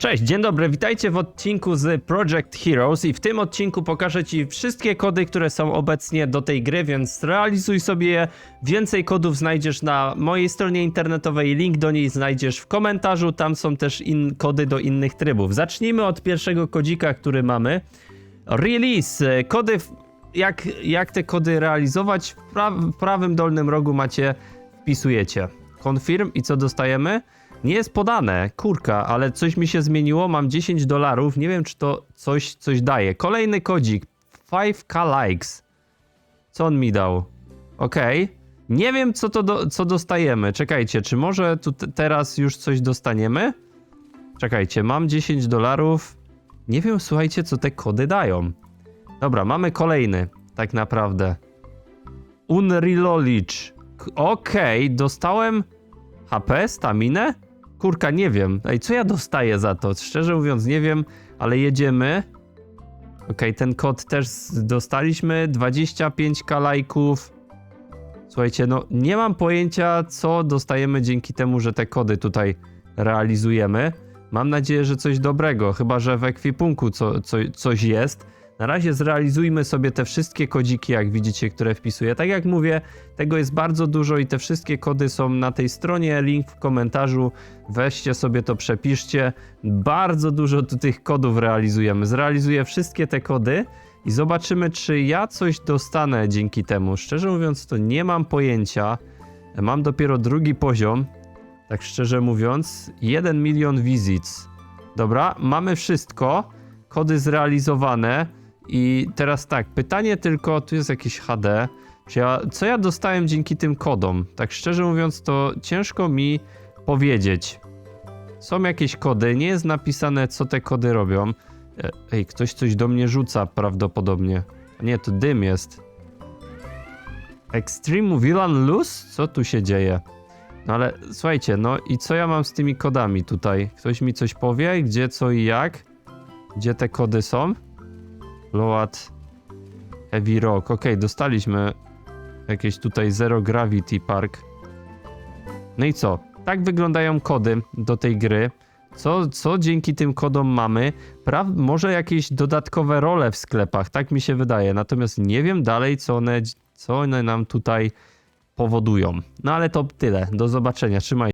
Cześć, dzień dobry, witajcie w odcinku z Project Heroes i w tym odcinku pokażę Ci wszystkie kody, które są obecnie do tej gry, więc realizuj sobie je. Więcej kodów znajdziesz na mojej stronie internetowej, link do niej znajdziesz w komentarzu, tam są też kody do innych trybów. Zacznijmy od pierwszego kodzika, który mamy. Release, kody, jak, jak te kody realizować, w, pra w prawym dolnym rogu macie, wpisujecie. Confirm i co dostajemy? Nie jest podane, kurka, ale coś mi się zmieniło, mam 10 dolarów, nie wiem czy to coś, coś daje. Kolejny kodzik, 5k likes. Co on mi dał? Okej. Nie wiem co to do, co dostajemy, czekajcie, czy może tu te- teraz już coś dostaniemy? Czekajcie, mam 10 dolarów. Nie wiem, słuchajcie, co te kody dają. Dobra, mamy kolejny, tak naprawdę. Unrelolicz. K- Okej, dostałem HP, staminę? Kurka, nie wiem. Ej, co ja dostaję za to? Szczerze mówiąc, nie wiem, ale jedziemy. Okej, ten kod też dostaliśmy. 25k lajków. Słuchajcie, no nie mam pojęcia, co dostajemy dzięki temu, że te kody tutaj realizujemy. Mam nadzieję, że coś dobrego, chyba że w ekwipunku co, co, coś jest. Na razie zrealizujmy sobie te wszystkie kodziki, jak widzicie, które wpisuję. Tak jak mówię, tego jest bardzo dużo i te wszystkie kody są na tej stronie, link w komentarzu. Weźcie sobie to, przepiszcie. Bardzo dużo tu tych kodów realizujemy. Zrealizuję wszystkie te kody i zobaczymy, czy ja coś dostanę dzięki temu. Szczerze mówiąc, to nie mam pojęcia. Mam dopiero drugi poziom, tak szczerze mówiąc. 1 milion visits. Dobra, mamy wszystko. Kody zrealizowane. I teraz tak, pytanie tylko, tu jest jakieś HD. Czy ja, co ja dostałem dzięki tym kodom? Tak szczerze mówiąc, to ciężko mi powiedzieć. Są jakieś kody, nie jest napisane, co te kody robią. E, Ej, ktoś coś do mnie rzuca prawdopodobnie. Nie, to dym jest. Extreme Villain Loose? Co tu się dzieje? No ale słuchajcie, no i co ja mam z tymi kodami tutaj? Ktoś mi coś powie? Gdzie, co i jak? Gdzie te kody są? Load Heavy Rock. Okej, dostaliśmy jakieś tutaj Zero Gravity Park. No i co? Tak wyglądają kody do tej gry. Co, co dzięki tym kodom mamy? Pra może jakieś dodatkowe role w sklepach, tak mi się wydaje. Natomiast nie wiem dalej, co one, co one nam tutaj powodują. No ale to tyle. Do zobaczenia. Trzymaj.